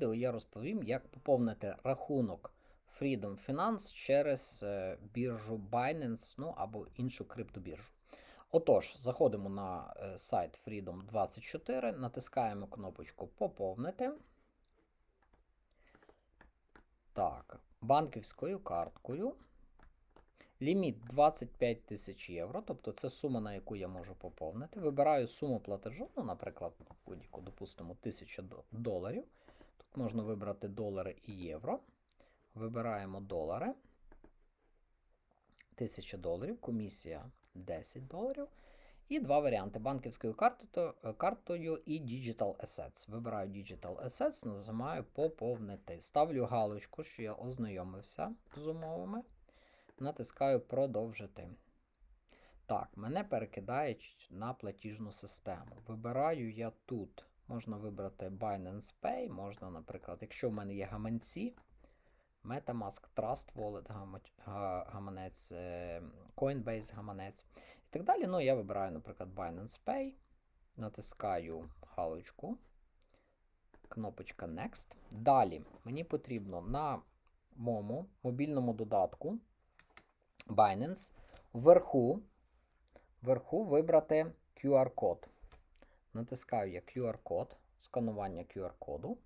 відео я розповім, як поповнити рахунок Freedom Finance через е, біржу Binance ну, або іншу криптобіржу. Отож, заходимо на е, сайт Freedom24, натискаємо кнопочку Поповнити. Так, банківською карткою. Ліміт 25 тисяч євро, тобто це сума, на яку я можу поповнити. Вибираю суму платежу, ну, наприклад, будь-яку, допустимо, 1000 доларів. Можна вибрати долари і євро. Вибираємо долари. 1000 доларів, комісія 10 доларів. І два варіанти: банківською картою, картою і Digital Assets. Вибираю Digital Assets, нажимаю поповнити. Ставлю галочку, що я ознайомився з умовами. Натискаю продовжити. Так, мене перекидає на платіжну систему. Вибираю я тут. Можна вибрати Binance Pay, можна, наприклад, якщо в мене є гаманці, Metamask, Trust Wallet, гаманець, е, Coinbase гаманець і так далі. Ну, я вибираю, наприклад, Binance Pay, натискаю галочку, кнопочка Next. Далі мені потрібно на моєму мобільному додатку Binance вверху, вверху вибрати QR-код. Натискаю я QR-код, сканування QR-коду.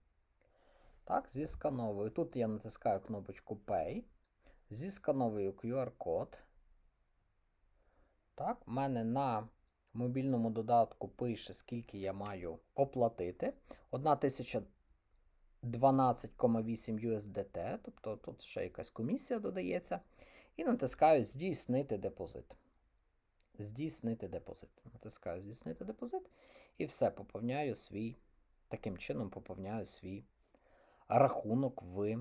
Так, зіскановую. Тут я натискаю кнопочку Pay. Зіскановую QR-код. Так, в мене на мобільному додатку пише, скільки я маю оплатити. 1012,8 USDT, тобто тут ще якась комісія додається. І натискаю Здійснити депозит. Здійснити депозит. Натискаю Здійснити депозит. І все, поповняю свій. Таким чином поповняю свій рахунок в,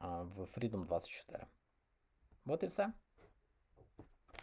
в Freedom 24. От і все.